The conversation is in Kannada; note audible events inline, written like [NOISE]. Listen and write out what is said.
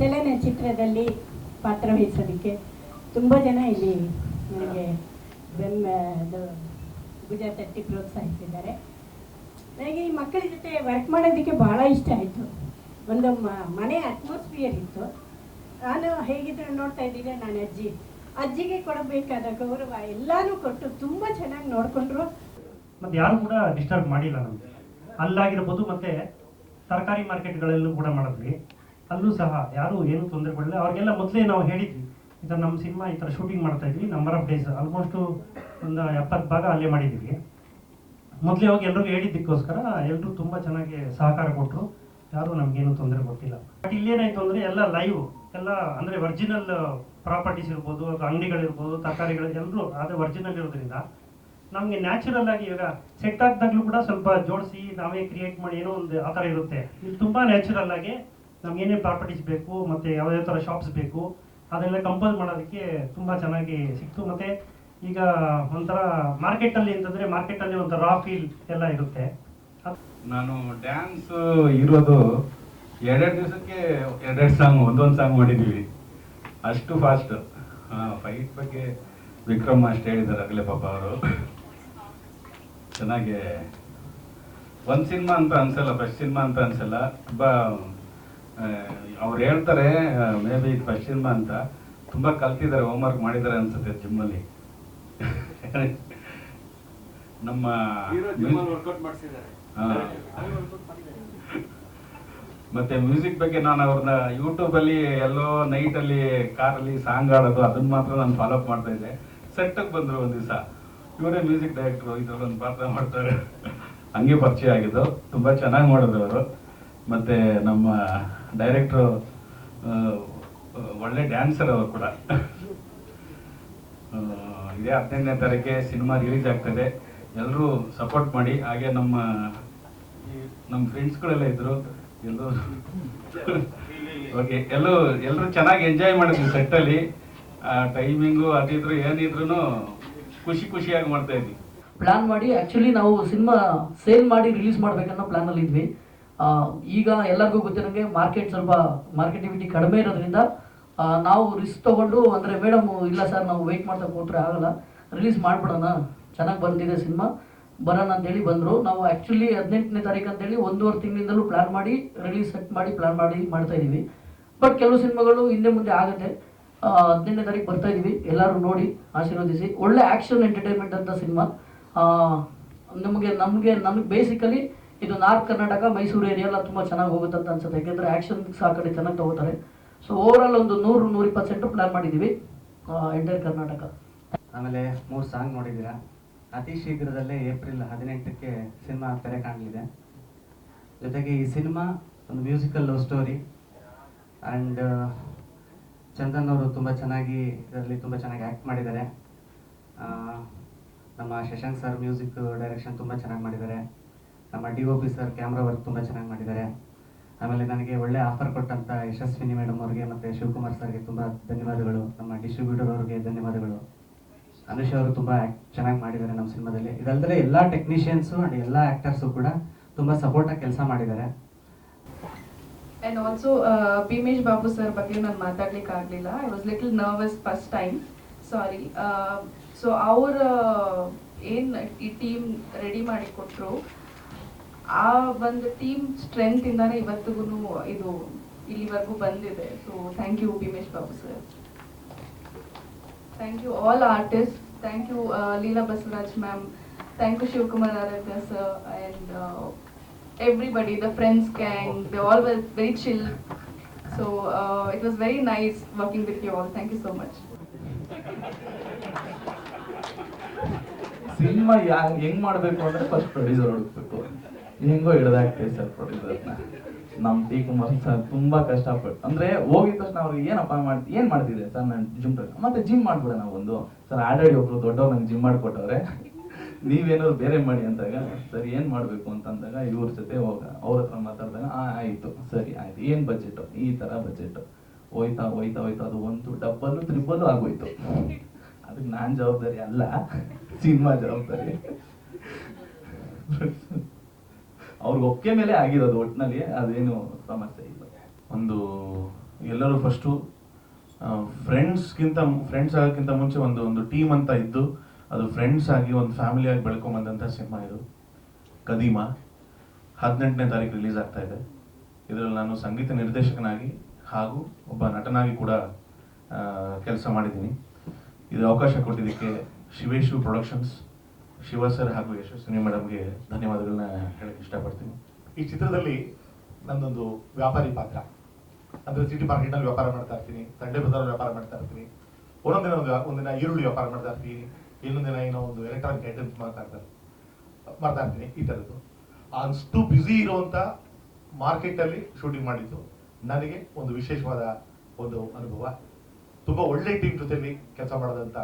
ಚಲನಚಿತ್ರದಲ್ಲಿ ಪಾತ್ರವಹಿಸೋದಕ್ಕೆ ತುಂಬ ಜನ ಇಲ್ಲಿ ನನಗೆ ಬೆಮ್ಮ ಅದು ಭುಜ ತಟ್ಟಿ ಪ್ರೋತ್ಸಾಹಿಸಿದ್ದಾರೆ. ನನಗೆ ಈ ಮಕ್ಕಳ ಜೊತೆ ವರ್ಕ್ ಮಾಡೋದಕ್ಕೆ ಭಾಳ ಇಷ್ಟ ಆಯಿತು. ಒಂದು ಮನೆ ಅಟ್ಮಾಸ್ಫಿಯರ್ ಇತ್ತು. ನಾನು ಹೇಗಿದ್ರು ನೋಡ್ತಾ ಇದ್ದೀನಿ ನಾನು ಅಜ್ಜಿ. ಅಜ್ಜಿಗೆ ಕೊಡಬೇಕಾದ ಗೌರವ ಎಲ್ಲಾನು ಕೊಟ್ಟು ತುಂಬ ಚೆನ್ನಾಗಿ ನೋಡ್ಕೊಂಡ್ರು. ಮತ್ತೆ ಯಾರು ಕೂಡ ಡಿಸ್ಟರ್ಬ್ ಮಾಡಿಲ್ಲ ನಮ್ಗೆ. ಅಲ್ಲಾಗಿರ್ಬೋದು ಮತ್ತೆ ತರಕಾರಿ ಮಾರ್ಕೆಟ್ಗಳಲ್ಲೂ ಕೂಡ ಮಾಡಿದ್ವಿ. ಅಲ್ಲೂ ಸಹ ಯಾರು ಏನು ತೊಂದರೆ ಪಡಲಿಲ್ಲ. ಅವ್ರಿಗೆಲ್ಲ ಮೊದಲೇ ನಾವು ಹೇಳಿದ್ವಿ ಈ ಥರ ನಮ್ಮ ಸಿನಿಮಾ ಈ ಥರ ಶೂಟಿಂಗ್ ಮಾಡ್ತಾ ಇದ್ವಿ ನಂಬರ್ ಆಫ್ ಡೇಸ್ ಆಲ್ಮೋಸ್ಟು ಒಂದು ಎಪ್ಪತ್ತು ಭಾಗ ಅಲ್ಲೇ ಮಾಡಿದ್ದೀವಿ. ಮೊದಲೇ ಹೋಗಿ ಎಲ್ರಿಗೂ ಹೇಳಿದ್ದಕ್ಕೋಸ್ಕರ ಎಲ್ಲರೂ ತುಂಬ ಚೆನ್ನಾಗಿ ಸಹಕಾರ ಕೊಟ್ಟರು ಯಾರೂ ನಮಗೇನು ತೊಂದರೆ ಕೊಟ್ಟಿಲ್ಲ. ಬಟ್ ಇಲ್ಲೇನಾಯಿತು ಅಂದರೆ ಎಲ್ಲ ಲೈವ್ ಎಲ್ಲ ಅಂದರೆ ಒರಿಜಿನಲ್ ಪ್ರಾಪರ್ಟೀಸ್ ಇರ್ಬೋದು, ಅಥವಾ ಅಂಗಡಿಗಳಿರ್ಬೋದು, ತರಕಾರಿಗಳು ಎಲ್ಲರೂ ಅದೇ ಒರಿಜಿನಲ್ ಇರೋದ್ರಿಂದ ನಮಗೆ ನ್ಯಾಚುರಲ್ ಆಗಿ ಇವಾಗ ಸೆಟ್ ಆಗ್ದಾಗ್ಲೂ ಕೂಡ ಸ್ವಲ್ಪ ಜೋಡಿಸಿ, ನಾವೇ ಕ್ರಿಯೇಟ್ ಮಾಡಿ, ಏನೋ ಒಂದು ಆ ಥರ ಇರುತ್ತೆ. ಇಲ್ಲಿ ತುಂಬ ನ್ಯಾಚುರಲ್ ಆಗಿ ನಮ್ಗೆ ಏನೇನು ಪ್ರಾಪರ್ಟೀಸ್ ಬೇಕು, ಮತ್ತು ಯಾವುದೇ ಥರ ಶಾಪ್ಸ್ ಬೇಕು, ಅದೆಲ್ಲ ಕಂಪೋಸ್ ಮಾಡೋದಕ್ಕೆ ತುಂಬ ಚೆನ್ನಾಗಿ ಸಿಕ್ತು. ಮತ್ತು ಈಗ ಒಂಥರ ಮಾರ್ಕೆಟಲ್ಲಿ ಅಂತಂದರೆ ಮಾರ್ಕೆಟಲ್ಲಿ ಒಂಥರ ರಾ ಫೀಲ್ ಎಲ್ಲ ಇರುತ್ತೆ. ನಾನು ಡ್ಯಾನ್ಸ್ ಇರೋದು ಎರಡೆರಡು ದಿವಸಕ್ಕೆ ಎರಡೆರಡು ಸಾಂಗ್ ಒಂದೊಂದು ಸಾಂಗ್ ಮಾಡಿದ್ದೀವಿ ಅಷ್ಟು ಫಾಸ್ಟ್ ಫೈಟ್ ಬಗ್ಗೆ ವಿಕ್ರಮ್ ಅಷ್ಟು ಹೇಳಿದ್ದಾರೆ ಆಗಲೇ ಪಾಪ ಅವರು. ಚೆನ್ನಾಗಿ. ಒಂದು ಸಿನಿಮಾ ಅಂತ ಅನ್ಸಲ್ಲ ಫಸ್ಟ್ ಸಿನಿಮಾ ಅಂತ ಅನ್ಸಲ್ಲ ತುಂಬ ಅವ್ರು ಹೇಳ್ತಾರೆ ಮೇ ಬಿ ಇದು ಸಿನಿಮಾ ಅಂತ. ತುಂಬ ಕಲ್ತಿದ್ದಾರೆ ಹೋಮ್ವರ್ಕ್ ಮಾಡಿದ್ದಾರೆ ಅನ್ಸುತ್ತೆ ಜಿಮ್ಮಲ್ಲಿ ನಮ್ಮ. ಮತ್ತೆ ಮ್ಯೂಸಿಕ್ ಬಗ್ಗೆ ನಾನು ಅವ್ರನ್ನ ಯೂಟ್ಯೂಬಲ್ಲಿ ಎಲ್ಲೋ ನೈಟ್ ಅಲ್ಲಿ ಕಾರಲ್ಲಿ ಸಾಂಗ್ ಆಡೋದು ಅದನ್ನ ಮಾತ್ರ ನಾನು ಫಾಲೋ ಅಪ್ ಮಾಡ್ತಾ ಇದ್ದೆ. ಸೆಟ್ ಬಂದ್ರು ಒಂದ್ ದಿವಸ. ಇವರೇ ಮ್ಯೂಸಿಕ್ ಡೈರೆಕ್ಟರ್ ಇದ್ರೊಂದು ಪಾತ್ರ ಮಾಡ್ತಾರೆ. ಹಂಗೆ ಪರಿಚಯ ಆಗಿದ್ದು. ತುಂಬಾ ಚೆನ್ನಾಗಿ ಮಾಡಿದ್ರು ಅವರು. ಮತ್ತೆ ನಮ್ಮ ಡೈರೆಕ್ಟ್ರು ಒಳ್ಳೆ ಡ್ಯಾನ್ಸರ್ ಅವರು ಕೂಡ. ಇದೇ ಹದಿನೈದನೇ ತಾರೀಕೆ ಸಿನಿಮಾ ರಿಲೀಸ್ ಆಗ್ತದೆ. ಎಲ್ಲರೂ ಸಪೋರ್ಟ್ ಮಾಡಿ. ಹಾಗೆ ನಮ್ಮ ನಮ್ಮ ಫ್ರೆಂಡ್ಸ್ಗಳೆಲ್ಲ ಇದ್ರು. ಎಲ್ಲರೂ [LAUGHS] ಓಕೆ ಎಲ್ಲರೂ ಎಲ್ಲರೂ ಚೆನ್ನಾಗಿ ಎಂಜಾಯ್ ಮಾಡಿದ್ವಿ ಸೆಟ್ಟಲ್ಲಿ ಟೈಮಿಂಗು ಅದಿದ್ರು ಏನಿದ್ರು ಖುಷಿ ಖುಷಿಯಾಗಿ ಮಾಡ್ತಾ ಇದ್ವಿ. ಪ್ಲಾನ್ ಮಾಡಿ ಆ್ಯಕ್ಚುಲಿ ನಾವು ಸಿನಿಮಾ ಸೇಲ್ ಮಾಡಿ ರಿಲೀಸ್ ಮಾಡ್ಬೇಕನ್ನೋ ಪ್ಲಾನಲ್ಲಿ ಇದ್ವಿ ಈಗ ಎಲ್ಲರಿಗೂ ಗೊತ್ತಿರೋಂಗೆ ಮಾರ್ಕೆಟ್ ಸ್ವಲ್ಪ ಮಾರ್ಕೆಟಿವಿಟಿ ಕಡಿಮೆ ಇರೋದ್ರಿಂದ ನಾವು ರಿಸ್ಕ್ ತಗೊಂಡು ಅಂದರೆ, ಮೇಡಮ್, ಇಲ್ಲ ಸರ್, ನಾವು ವೆಯ್ಟ್ ಮಾಡ್ತಾ ಕೊಟ್ಟರೆ ಆಗಲ್ಲ ರಿಲೀಸ್ ಮಾಡಿಬಿಡೋಣ, ಚೆನ್ನಾಗಿ ಬಂದಿದೆ ಸಿನಿಮಾ, ಬರೋಣ ಅಂತೇಳಿ ಬಂದರು. ನಾವು ಆ್ಯಕ್ಚುಲಿ ಹದಿನೆಂಟನೇ ತಾರೀಕು ಅಂತೇಳಿ ಒಂದೂವರೆ ತಿಂಗಳಿಂದಲೂ ಪ್ಲ್ಯಾನ್ ಮಾಡಿ ರಿಲೀಸ್ ಸೆಟ್ ಮಾಡಿ ಪ್ಲ್ಯಾನ್ ಮಾಡಿ ಮಾಡ್ತಾ ಇದ್ದೀವಿ. ಬಟ್ ಕೆಲವು ಸಿನಿಮಾಗಳು ಹಿಂದೆ ಮುಂದೆ ಆಗುತ್ತೆ. ಹದಿನೆಂಟನೇ ತಾರೀಕು ಬರ್ತಾ ಇದ್ದೀವಿ. ಎಲ್ಲರೂ ನೋಡಿ, ಆಶೀರ್ವದಿಸಿ. ಒಳ್ಳೆ ಆ್ಯಕ್ಷನ್ ಎಂಟರ್ಟೈನ್ಮೆಂಟ್ ಅಂತ ಸಿನಿಮಾ. ನಮಗೆ ನಮಗೆ ನಮಗೆ ಬೇಸಿಕಲಿ ಇದು ನಾರ್ತ್ ಕರ್ನಾಟಕ, ಮೈಸೂರು ಏರಿಯಾ ಎಲ್ಲ ತುಂಬ ಚೆನ್ನಾಗಿ ಹೋಗುತ್ತೆ ಅಂತ ಅನ್ಸುತ್ತೆ. ಯಾಕೆಂದರೆ ಆ್ಯಕ್ಷನ್ ಆ ಕಡೆ ಚೆನ್ನಾಗಿ ತಗೋತಾರೆ. ಸೊ ಓವರಾಲ್ ಒಂದು ನೂರು, ನೂರಿಪ್ಪತ್ತು ಸೆಂಟು ಪ್ಲಾನ್ ಮಾಡಿದ್ದೀವಿ ಎಂಟೈರ್ ಕರ್ನಾಟಕ. ಆಮೇಲೆ ಮೂರು ಸಾಂಗ್ ನೋಡಿದ್ದೀರಾ? ಅತಿ ಶೀಘ್ರದಲ್ಲೇ ಏಪ್ರಿಲ್ ಹದಿನೆಂಟಕ್ಕೆ ಸಿನಿಮಾ ತೆರೆ ಕಾಣಲಿದೆ. ಜೊತೆಗೆ ಈ ಸಿನಿಮಾ ಒಂದು musical love story. And Chandan ಅವರು ತುಂಬ ಚೆನ್ನಾಗಿ ಇದರಲ್ಲಿ ತುಂಬ ಚೆನ್ನಾಗಿ ಆ್ಯಕ್ಟ್ ಮಾಡಿದ್ದಾರೆ. ನಮ್ಮ ಶಶಾಂಕ್ ಸರ್ ಮ್ಯೂಸಿಕ್ ಡೈರೆಕ್ಷನ್ ತುಂಬ ಚೆನ್ನಾಗಿ ಮಾಡಿದ್ದಾರೆ. ನಮ್ಮ D O P sir camera work ತುಂಬ ಚೆನ್ನಾಗಿ ಮಾಡಿದ್ದಾರೆ. ಆಮೇಲೆ ನನಗೆ ಒಳ್ಳೆ ಆಫರ್ ಕೊಟ್ಟಂಥ ಯಶಸ್ವಿನಿ ಮೇಡಮ್ ಅವರಿಗೆ ಮತ್ತು ಶಿವಕುಮಾರ್ ಸರ್ಗೆ ತುಂಬ ಧನ್ಯವಾದಗಳು. ನಮ್ಮ ಡಿಸ್ಟ್ರಿಬ್ಯೂಟರ್ ಅವ್ರಿಗೆ ಧನ್ಯವಾದಗಳು. ಅನುಷ್ ಅವರು ತುಂಬ ಚೆನ್ನಾಗಿ ಮಾಡಿದ್ದಾರೆ ನಮ್ಮ ಸಿನಿಮಾದಲ್ಲಿ. ಇದಲ್ಲದೆ ಎಲ್ಲ ಟೆಕ್ನಿಷಿಯನ್ಸು ಆ್ಯಂಡ್ ಎಲ್ಲ ಆ್ಯಕ್ಟರ್ಸು ಕೂಡ ತುಂಬ ಸಪೋರ್ಟಾಗಿ ಕೆಲಸ ಮಾಡಿದ್ದಾರೆ. And also Bhimesh Babu sir ಬಗ್ಗೆ ನಾನು ಮಾತಾಡ್ಲಿಕ್ಕೆ ಆಗಲಿಲ್ಲ. I was little nervous first time sorry so ಅವ್ರ, ಏನು ಈ ಟೀಮ್ ರೆಡಿ ಮಾಡಿ ಕೊಟ್ಟರು ಆ ಒಂದು ಟೀಮ್ ಸ್ಟ್ರೆಂತ್ ಇಂದಾನೆ ಇವತ್ತಿಗೂ ಇದು ಇಲ್ಲಿವರೆಗೂ ಬಂದಿದೆ. So thank you Bhimesh Babu sir thank you all artist thank you Leela Basavaraj ma'am thank you Shivakumar Aradhya sir and everybody the friends gang the all were very chill so it was very nice working with you all thank you so much. Cinema ಹೆಂಗ್ ಮಾಡ್ಬೇಕು ಅಂದ್ರೆ ಫಸ್ಟ್ ಪ್ರೊಡ್ಯೂಸರ್ ಹುಡುಕ್ಬೇಕು. ಹೆಂಗೋ ಹಿಡ್ದಾಕ್ತೇವೆ ಸರ್ ಪ್ರೊಡ್ಯೂಸರ್ನ ನಮ್ಮ ಟಿ ಕುಮಾರ್ ಸರ್ ತುಂಬಾ ಕಷ್ಟಪಟ್ಟು, ಅಂದ್ರೆ ಹೋಗಿದ ತಕ್ಷಣ ಅವ್ರಿಗೆ ಏನಪ್ಪ ಮಾಡಿ, ಏನ್ ಮಾಡ್ತಿದ್ರೆ ಸರ್ ನಾನು ಜಿಮ್ ಮತ್ತೆ ಜಿಮ್ ಮಾಡ್ಬಿಡೋಣ ಒಂದು ಸರ್ ಆಲ್ರೆಡಿ ಒಬ್ರು ದೊಡ್ಡವ್ರು ನಂಗೆ ಜಿಮ್ ಮಾಡ್ಕೊಟ್ಟವ್ರೆ. ನೀವೇನಾದ್ರು ಬೇರೆ ಮಾಡಿ ಅಂದಾಗ, ಸರ್ ಏನ್ ಮಾಡ್ಬೇಕು ಅಂತಂದಾಗ ಇವ್ರ ಜೊತೆ ಹೋಗ, ಅವ್ರ ಹತ್ರ ಮಾತಾಡಿದಾಗ, ಆ, ಆಯ್ತು, ಸರಿ, ಆಯ್ತು, ಏನ್ ಬಜೆಟ್ ಈ ತರ ಬಜೆಟ್ ಹೋಯ್ತಾ ಹೋಯ್ತಾ ಹೋಯ್ತಾ, ಅದು ಒಂದು ಡಬ್ಬಲ್ಲು ತ್ರಿಬಲ್ಲು ಆಗೋಯ್ತು. ಅದಕ್ಕೆ ನಾನ್ ಜವಾಬ್ದಾರಿ ಅಲ್ಲ, ಸಿನಿಮಾ ಜವಾಬ್ದಾರಿ. ಅವ್ರಿಗೆ ಒಪ್ಪಿಗೆ ಮೇಲೆ ಆಗಿರೋದು ಒಟ್ಟಿನಲ್ಲಿ ಅದೇನು ಸಮಸ್ಯೆ ಇಲ್ಲ. ಒಂದು, ಎಲ್ಲರೂ ಫಸ್ಟು ಫ್ರೆಂಡ್ಸ್ಗಿಂತ ಫ್ರೆಂಡ್ಸ್ ಆಗೋಕ್ಕಿಂತ ಮುಂಚೆ ಒಂದು ಒಂದು ಟೀಮ್ ಅಂತ ಇದ್ದು, ಅದು ಫ್ರೆಂಡ್ಸ್ ಆಗಿ ಒಂದು ಫ್ಯಾಮಿಲಿಯಾಗಿ ಬೆಳ್ಕೊಂಬಂದಂಥ ಸಿನಿಮಾ ಇದು. ಕದೀಮ, ಹದಿನೆಂಟನೇ ತಾರೀಕು ರಿಲೀಸ್ ಆಗ್ತಾ ಇದೆ. ಇದರಲ್ಲಿ ನಾನು ಸಂಗೀತ ನಿರ್ದೇಶಕನಾಗಿ ಹಾಗೂ ಒಬ್ಬ ನಟನಾಗಿ ಕೂಡ ಕೆಲಸ ಮಾಡಿದ್ದೀನಿ. ಇದು ಅವಕಾಶ ಕೊಟ್ಟಿದ್ದಕ್ಕೆ ಶಿವೇಶು ಪ್ರೊಡಕ್ಷನ್ಸ್ ಶಿವ ಸರ್ ಹಾಗೂ ಯಶಸ್ವಿನಿ ಮೇಡಮ್ಗೆ ಧನ್ಯವಾದಗಳನ್ನ ಹೇಳಕ್ಕೆ ಇಷ್ಟಪಡ್ತೀನಿ. ಈ ಚಿತ್ರದಲ್ಲಿ ನನ್ನೊಂದು ವ್ಯಾಪಾರಿ ಪಾತ್ರ. ಅಂದ್ರೆ ಸಿಟಿ ಮಾರ್ಕೆಟ್ನಲ್ಲಿ ವ್ಯಾಪಾರ ಮಾಡ್ತಾ ಇರ್ತೀನಿ ಸಂಡೆ ಬಜಾರ್ ವ್ಯಾಪಾರ ಮಾಡ್ತಾ ಇರ್ತೀನಿ, ಒಂದೊಂದಿನ ಒಂದು ಒಂದಿನ ಈರುಳ್ಳಿ ವ್ಯಾಪಾರ ಮಾಡ್ತಾ ಇರ್ತೀನಿ, ಇನ್ನೊಂದಿನ ಏನೋ ಒಂದು ಎಲೆಕ್ಟ್ರಾನಿಕ್ ಐಟಮ್ಸ್ ಮಾಡ್ತಾ ಇರ್ತಾರೆ ಮಾಡ್ತಾ ಇರ್ತೀನಿ ಈ ಥರದ್ದು. ಅಷ್ಟು ಬ್ಯುಸಿ ಇರುವಂತ ಮಾರ್ಕೆಟ್ ಅಲ್ಲಿ ಶೂಟಿಂಗ್ ಮಾಡಿದ್ದು ನನಗೆ ಒಂದು ವಿಶೇಷವಾದ ಒಂದು ಅನುಭವ. ತುಂಬಾ ಒಳ್ಳೆ ಟೀಮ್ ಜೊತೆಯಲ್ಲಿ ಕೆಲಸ ಮಾಡೋದಂತ